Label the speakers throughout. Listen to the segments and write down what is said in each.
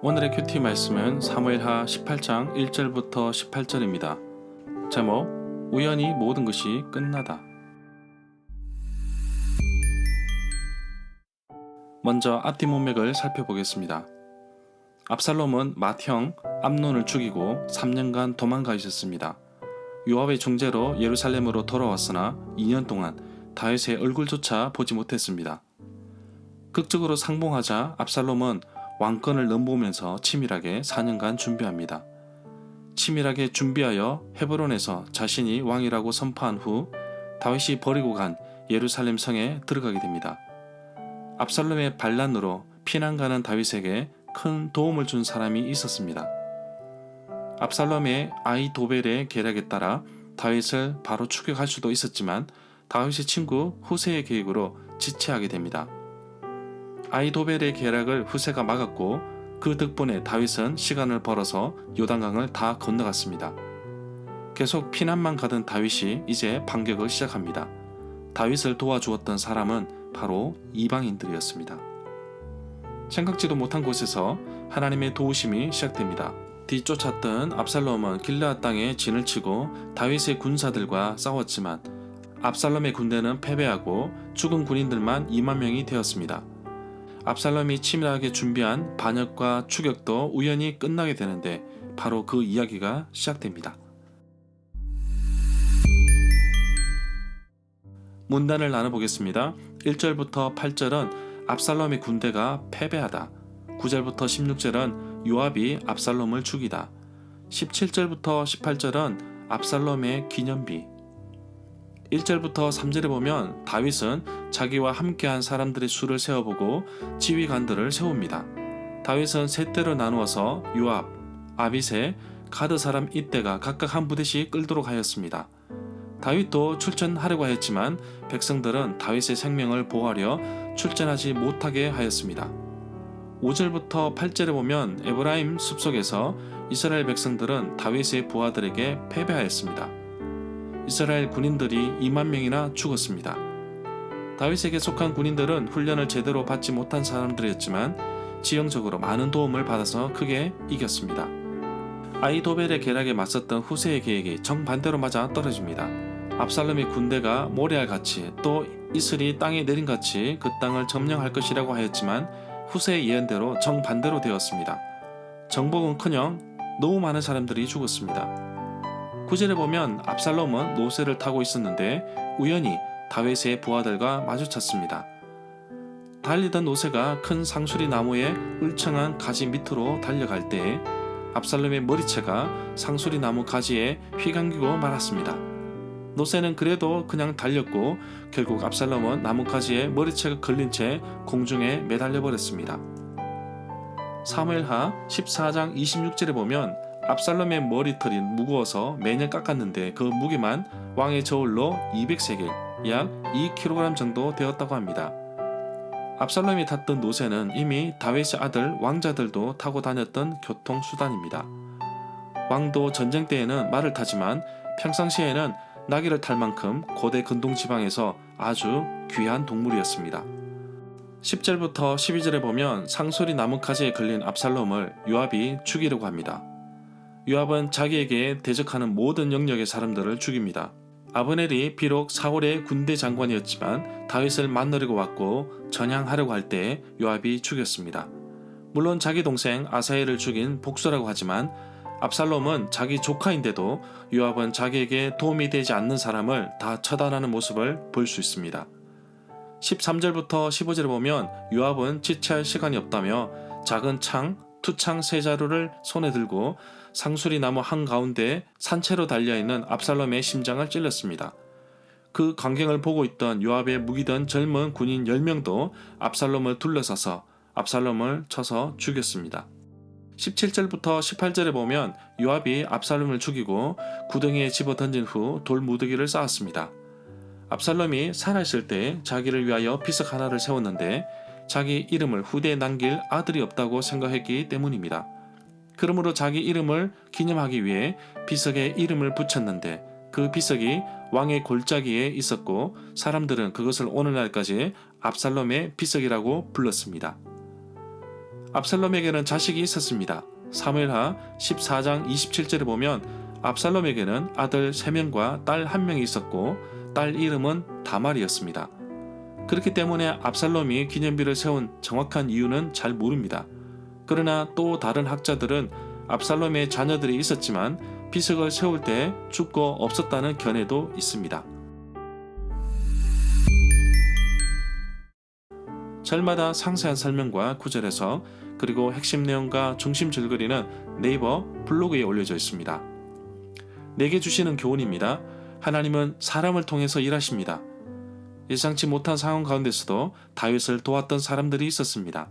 Speaker 1: 오늘의 큐티 말씀은 사무엘하 18장 1절부터 18절입니다. 제목 우연히 모든 것이 끝나다. 먼저 앞뒤 문맥을 살펴보겠습니다. 압살롬은 맏형 암논을 죽이고 3년간 도망가 있었습니다. 요압의 중재로 예루살렘으로 돌아왔으나 2년 동안 다윗의 얼굴조차 보지 못했습니다. 극적으로 상봉하자 압살롬은 왕권을 넘보면서 치밀하게 4년간 준비합니다. 치밀하게 준비하여 헤브론에서 자신이 왕이라고 선포한 후 다윗이 버리고 간 예루살렘 성에 들어가게 됩니다. 압살롬의 반란으로 피난 가는 다윗에게 큰 도움을 준 사람이 있었습니다. 압살롬의 아이 도벨의 계략에 따라 다윗을 바로 추격할 수도 있었지만 다윗의 친구 후세의 계획으로 지체하게 됩니다. 아이도벨의 계략을 후세가 막았고 그 덕분에 다윗은 시간을 벌어서 요단강을 다 건너갔습니다. 계속 피난만 가던 다윗이 이제 반격을 시작합니다. 다윗을 도와주었던 사람은 바로 이방인들이었습니다. 생각지도 못한 곳에서 하나님의 도우심이 시작됩니다. 뒤쫓았던 압살롬은 길르앗 땅에 진을 치고 다윗의 군사들과 싸웠지만 압살롬의 군대는 패배하고 죽은 군인들만 2만 명이 되었습니다. 압살롬이 치밀하게 준비한 반역과 추격도 우연히 끝나게 되는데 바로 그 이야기가 시작됩니다. 문단을 나눠보겠습니다. 1절부터 8절은 압살롬의 군대가 패배하다. 9절부터 16절은 요압이 압살롬을 죽이다. 17절부터 18절은 압살롬의 기념비. 1절부터 3절에 보면 다윗은 자기와 함께한 사람들의 수를 세어보고 지휘관들을 세웁니다. 다윗은 세 대로 나누어서 요압, 아비세, 가드 사람 이때가 각각 한 부대씩 끌도록 하였습니다. 다윗도 출전하려고 했지만 백성들은 다윗의 생명을 보호하려 출전하지 못하게 하였습니다. 5절부터 8절에 보면 에브라임 숲속에서 이스라엘 백성들은 다윗의 부하들에게 패배하였습니다. 이스라엘 군인들이 2만 명이나 죽었습니다. 다윗에게 속한 군인들은 훈련을 제대로 받지 못한 사람들이었지만 지형적으로 많은 도움을 받아서 크게 이겼습니다. 아이도벨의 계략에 맞섰던 후세의 계획이 정반대로 맞아 떨어집니다. 압살롬의 군대가 모래알 같이 또 이슬이 땅에 내린 같이 그 땅을 점령할 것이라고 하였지만 후세의 예언대로 정반대로 되었습니다. 정복은커녕 너무 많은 사람들이 죽었습니다. 구절에 보면 압살롬은 노새를 타고 있었는데 우연히 다윗의 부하들과 마주쳤습니다. 달리던 노새가 큰 상수리 나무의 울창한 가지 밑으로 달려갈 때 압살롬의 머리채가 상수리 나무 가지에 휘감기고 말았습니다. 노새는 그래도 그냥 달렸고 결국 압살롬은 나뭇가지에 머리채가 걸린 채 공중에 매달려 버렸습니다. 사무엘하 14장 26절에 보면 압살롬의 머리털이 무거워서 매년 깎았는데 그 무게만 왕의 저울로 200세겔, 약 2kg 정도 되었다고 합니다. 압살롬이 탔던 노새는 이미 다윗의 아들 왕자들도 타고 다녔던 교통수단입니다. 왕도 전쟁 때에는 말을 타지만 평상시에는 나귀를 탈 만큼 고대 근동 지방에서 아주 귀한 동물이었습니다. 10절부터 12절에 보면 상소리 나뭇가지에 걸린 압살롬을 요압이 죽이려고 합니다. 요압은 자기에게 대적하는 모든 영역의 사람들을 죽입니다. 아브넬이 비록 사울의 군대 장관이었지만 다윗을 만나려고 왔고 전향하려고 할 때 요압이 죽였습니다. 물론 자기 동생 아사엘을 죽인 복수라고 하지만 압살롬은 자기 조카인데도 요압은 자기에게 도움이 되지 않는 사람을 다 처단하는 모습을 볼 수 있습니다. 13절부터 15절에 보면 요압은 지체할 시간이 없다며 작은 창, 투창 세 자루를 손에 들고 상수리 나무 한 가운데 산채로 달려 있는 압살롬의 심장을 찔렀습니다. 그 광경을 보고 있던 요압의 무기던 젊은 군인 10명도 압살롬을 둘러싸서 압살롬을 쳐서 죽였습니다. 17절부터 18절에 보면 요압이 압살롬을 죽이고 구덩이에 집어 던진 후 돌 무더기를 쌓았습니다. 압살롬이 살아있을 때 자기를 위하여 비석 하나를 세웠는데 자기 이름을 후대에 남길 아들이 없다고 생각했기 때문입니다. 그러므로 자기 이름을 기념하기 위해 비석에 이름을 붙였는데 그그 비석이 왕의 골짜기에 있었고 사람들은 그것을 오늘날까지 압살롬의 비석이라고 불렀습니다. 압살롬에게는 자식이 있었습니다. 사무엘하 14장 27절에 보면 압살롬에게는 아들 3명과 딸 1명이 있었고 딸 이름은 다말이었습니다. 그렇기 때문에 압살롬이 기념비를 세운 정확한 이유는 잘 모릅니다. 그러나 또 다른 학자들은 압살롬의 자녀들이 있었지만 비석을 세울 때 죽고 없었다는 견해도 있습니다. 절마다 상세한 설명과 구절에서 그리고 핵심 내용과 중심 줄거리는 네이버 블로그에 올려져 있습니다. 내게 주시는 교훈입니다. 하나님은 사람을 통해서 일하십니다. 예상치 못한 상황 가운데서도 다윗을 도왔던 사람들이 있었습니다.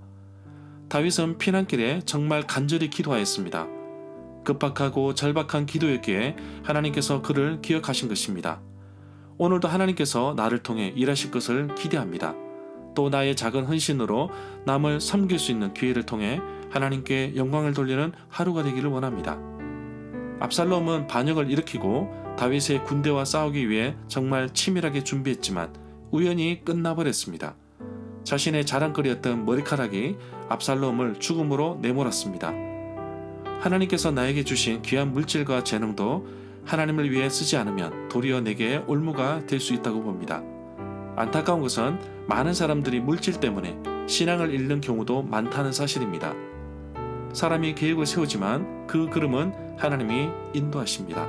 Speaker 1: 다윗은 피난길에 정말 간절히 기도하였습니다. 급박하고 절박한 기도였기에 하나님께서 그를 기억하신 것입니다. 오늘도 하나님께서 나를 통해 일하실 것을 기대합니다. 또 나의 작은 헌신으로 남을 섬길 수 있는 기회를 통해 하나님께 영광을 돌리는 하루가 되기를 원합니다. 압살롬은 반역을 일으키고 다윗의 군대와 싸우기 위해 정말 치밀하게 준비했지만 우연히 끝나버렸습니다. 자신의 자랑거리였던 머리카락이 압살롬을 죽음으로 내몰았습니다. 하나님께서 나에게 주신 귀한 물질과 재능도 하나님을 위해 쓰지 않으면 도리어 내게 올무가 될 수 있다고 봅니다. 안타까운 것은 많은 사람들이 물질 때문에 신앙을 잃는 경우도 많다는 사실입니다. 사람이 계획을 세우지만 그 그름은 하나님이 인도하십니다.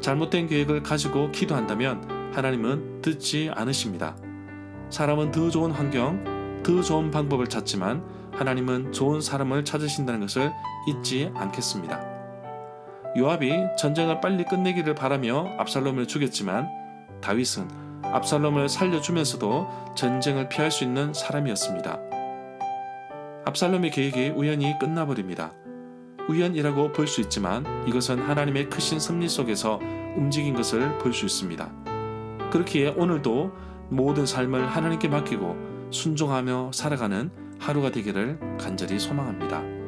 Speaker 1: 잘못된 계획을 가지고 기도한다면 하나님은 듣지 않으십니다. 사람은 더 좋은 환경, 더 좋은 방법을 찾지만 하나님은 좋은 사람을 찾으신다는 것을 잊지 않겠습니다. 요압이 전쟁을 빨리 끝내기를 바라며 압살롬을 죽였지만 다윗은 압살롬을 살려주면서도 전쟁을 피할 수 있는 사람이었습니다. 압살롬의 계획이 우연히 끝나버립니다. 우연이라고 볼 수 있지만 이것은 하나님의 크신 섭리 속에서 움직인 것을 볼 수 있습니다. 그렇기에 오늘도 모든 삶을 하나님께 맡기고 순종하며 살아가는 하루가 되기를 간절히 소망합니다.